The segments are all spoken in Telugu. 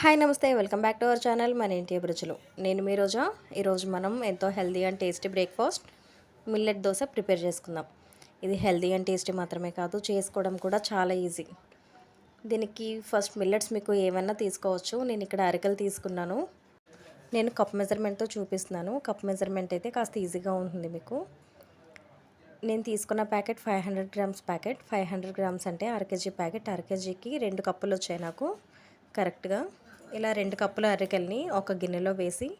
హాయ్ నమస్తే welcome back to our channel మన ఇంటి అభిరుచులు నేను మీ రోజా. ఈరోజు మనం ఎంతో healthy and tasty breakfast millet dosa prepare చేసుకుందాం. ఇది హెల్దీ అండ్ టేస్టీ మాత్రమే కాదు చేసుకోవడం కూడా చాలా ఈజీ. దీనికి ఫస్ట్ మిల్లెట్స్ మీకు ఏమైనా తీసుకోవచ్చు. నేను ఇక్కడ అరికలు తీసుకున్నాను. నేను కప్ మెజర్మెంట్తో చూపిస్తున్నాను. కప్ మెజర్మెంట్ అయితే కాస్త ఈజీగా ఉంటుంది మీకు. నేను తీసుకున్న packet five hundred grams packet. Five hundred grams అంటే అర కేజీ ప్యాకెట్. అర కేజీకి రెండు కప్పులు వచ్చాయి నాకు. కరెక్ట్గా. ఇలా రెండు కప్పుల అరికెల్ని ఒక గిన్నెలో వేసి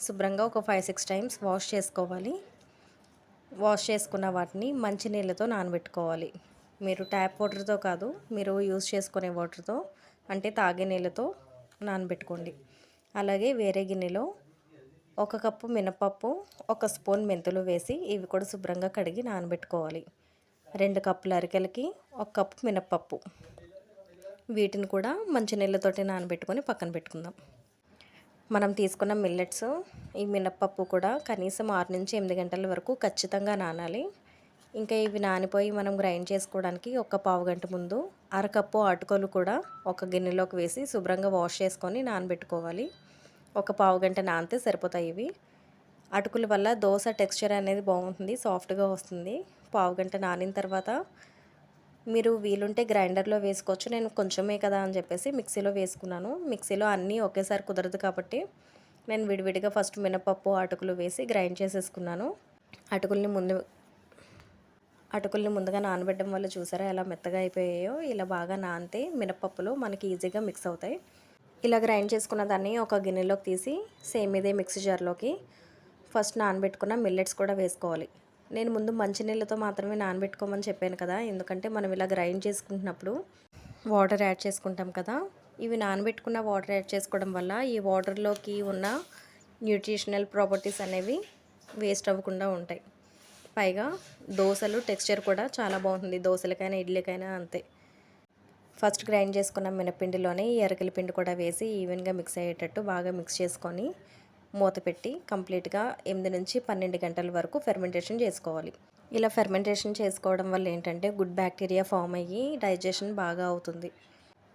శుభ్రంగా ఒక ఫైవ్ సిక్స్ టైమ్స్ వాష్ చేసుకోవాలి. వాష్ చేసుకున్న వాటిని మంచి నీళ్ళతో నానబెట్టుకోవాలి. మీరు ట్యాప్ వాటర్తో కాదు మీరు యూజ్ చేసుకునే వాటర్తో అంటే తాగే నీళ్ళతో నానబెట్టుకోండి. అలాగే వేరే గిన్నెలో ఒక కప్పు మినపప్పు ఒక స్పూన్ మెంతులు వేసి ఇవి కూడా శుభ్రంగా కడిగి నానబెట్టుకోవాలి. రెండు కప్పుల అరికెలకి ఒక కప్పు మినపప్పు. వీటిని కూడా మంచి నీళ్ళతోటి నానబెట్టుకొని పక్కన పెట్టుకుందాం. మనం తీసుకున్న మిల్లెట్స్ ఈ మినప్పప్పు కూడా కనీసం ఆరు నుంచి ఎనిమిది గంటల వరకు ఖచ్చితంగా నానాలి. ఇంకా ఇవి నానిపోయి మనం గ్రైండ్ చేసుకోవడానికి ఒక పావు గంట ముందు అరకప్పు అటుకలు కూడా ఒక గిన్నెలోకి వేసి శుభ్రంగా వాష్ చేసుకొని నానబెట్టుకోవాలి. ఒక పావు గంట నానితే సరిపోతాయి ఇవి. అటుకుల వల్ల దోశ టెక్స్చర్ అనేది బాగుంటుంది సాఫ్ట్గా వస్తుంది. పావు గంట నానిన తర్వాత మీరు వీలుంటే గ్రైండర్లో వేసుకోవచ్చు. నేను కొంచెమే కదా అని చెప్పేసి మిక్సీలో వేసుకున్నాను. మిక్సీలో అన్నీ ఒకేసారి కుదరదు కాబట్టి నేను విడివిడిగా ఫస్ట్ మినపప్పు అటుకులు వేసి గ్రైండ్ చేసేసుకున్నాను. అటుకుల్ని ముందు అటుకుల్ని ముందుగా నానబెట్టడం వల్ల చూసారా ఎలా మెత్తగా అయిపోయాయో? ఇలా బాగా నానితే మినపప్పులు మనకి ఈజీగా మిక్స్ అవుతాయి. ఇలా గ్రైండ్ చేసుకున్న దాన్ని ఒక గిన్నెలోకి తీసి సేమ్ ఇదే మిక్సీ జార్లోకి ఫస్ట్ నానబెట్టుకున్న మిల్లెట్స్ కూడా వేసుకోవాలి. నేను ముందు మంచినీళ్ళతో మాత్రమే నానబెట్టుకోమని చెప్పాను కదా. ఎందుకంటే మనం ఇలా గ్రైండ్ చేసుకుంటున్నప్పుడు వాటర్ యాడ్ చేసుకుంటాం కదా. ఇవి నానబెట్టుకున్న వాటర్ యాడ్ చేసుకోవడం వల్ల ఈ వాటర్లోకి ఉన్న న్యూట్రిషనల్ ప్రాపర్టీస్ అనేవి వేస్ట్ అవ్వకుండా ఉంటాయి. పైగా దోశలు టెక్స్చర్ కూడా చాలా బాగుంటుంది. దోశలకైనా ఇడ్లీకైనా అంతే. ఫస్ట్ గ్రైండ్ చేసుకున్న మినపిండిలోనే ఈ అరకల పిండి కూడా వేసి ఈవెన్గా మిక్స్ అయ్యేటట్టు బాగా మిక్స్ చేసుకొని మూత పెట్టి కంప్లీట్గా ఎనిమిది నుంచి పన్నెండు గంటల వరకు ఫెర్మెంటేషన్ చేసుకోవాలి. ఇలా ఫెర్మెంటేషన్ చేసుకోవడం వల్ల ఏంటంటే గుడ్ బ్యాక్టీరియా ఫామ్ అయ్యి డైజెషన్ బాగా అవుతుంది.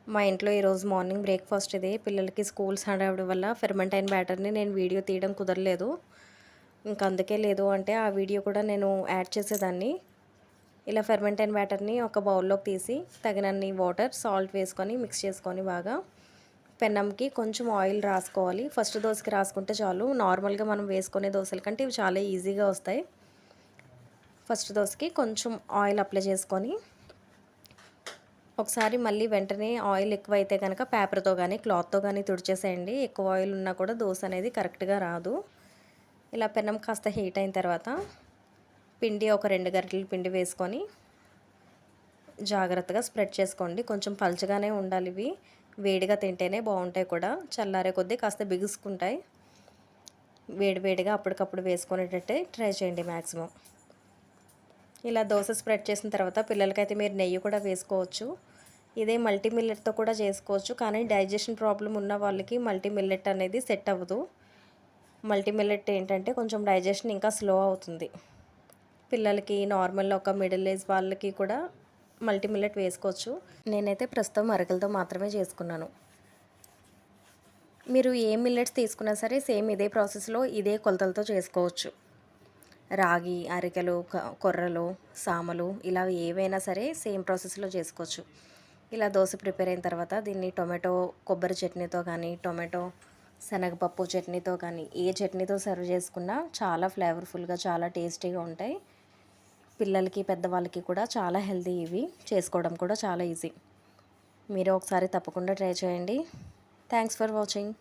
మా ఇంట్లో ఈరోజు మార్నింగ్ బ్రేక్ఫాస్ట్ ఇది. పిల్లలకి స్కూల్స్ హడావిడి వల్ల ఫెర్మెంట్ అయిన బ్యాటర్ని నేను వీడియో తీయడం కుదరలేదు. ఇంకా అందుకే లేదు అంటే ఆ వీడియో కూడా నేను యాడ్ చేసేదాన్ని. ఇలా ఫెర్మెంట్ అయిన బ్యాటర్ని ఒక బౌల్లోకి తీసి తగినన్ని వాటర్ సాల్ట్ వేసుకొని మిక్స్ చేసుకొని బాగా పెన్నంకి కొంచెం ఆయిల్ రాసుకోవాలి. ఫస్ట్ దోశకి రాసుకుంటే చాలు. నార్మల్గా మనం వేసుకునే దోశల కంటే ఇవి చాలా ఈజీగా వస్తాయి. ఫస్ట్ దోశకి కొంచెం ఆయిల్ అప్లై చేసుకొని ఒకసారి మళ్ళీ వెంటనే ఆయిల్ ఎక్కువైతే కనుక పేపర్తో కానీ క్లాత్తో కానీ తుడిచేసేయండి. ఎక్కువ ఆయిల్ ఉన్నా కూడా దోశ అనేది కరెక్ట్గా రాదు. ఇలా పెన్నం కాస్త హీట్ అయిన తర్వాత పిండి ఒక రెండు గరిటెలు పిండి వేసుకొని జాగ్రత్తగా స్ప్రెడ్ చేసుకోండి. కొంచెం పలుచగానే ఉండాలి ఇవి. వేడిగా తింటేనే బాగుంటాయి కూడా. చల్లారే కొద్దీ కాస్త బిగుసుకుంటాయి. వేడి వేడిగా అప్పటికప్పుడు వేసుకునేటట్టే ట్రై చేయండి మ్యాక్సిమం ఇలా దోశ స్ప్రెడ్ చేసిన తర్వాత పిల్లలకైతే మీరు నెయ్యి కూడా వేసుకోవచ్చు. ఇదే మల్టీ మిల్లెట్తో కూడా చేసుకోవచ్చు. కానీ డైజెషన్ ప్రాబ్లం ఉన్న వాళ్ళకి మల్టీ మిల్లెట్ అనేది సెట్ అవ్వదు. మల్టీ మిల్లెట్ ఏంటంటే కొంచెం డైజెషన్ ఇంకా స్లో అవుతుంది. పిల్లలకి నార్మల్ ఒక మిడిల్ ఏజ్ వాళ్ళకి కూడా మల్టీ మిల్లెట్ వేసుకోవచ్చు. నేనైతే ప్రస్తుతం అరకలతో మాత్రమే చేసుకున్నాను. మీరు ఏ మిల్లెట్స్ తీసుకున్నా సరే సేమ్ ఇదే ప్రాసెస్లో ఇదే కొలతలతో చేసుకోవచ్చు. రాగి అరికెలు కొర్రలు సామలు ఇలా ఏవైనా సరే సేమ్ ప్రాసెస్లో చేసుకోవచ్చు. ఇలా దోశ ప్రిపేర్ అయిన తర్వాత దీన్ని టొమాటో కొబ్బరి చట్నీతో కానీ టొమాటో శనగపప్పు చట్నీతో కానీ ఏ చట్నీతో సర్వ్ చేసుకున్నా చాలా ఫ్లేవర్ఫుల్గా చాలా టేస్టీగా ఉంటాయి. పిల్లలకి పెద్దవాళ్ళకి కూడా చాలా హెల్తీ ఇవి. చేసుకోవడం కూడా చాలా ఈజీ. మీరు ఒకసారి తప్పకుండా ట్రై చేయండి. Thanks for watching.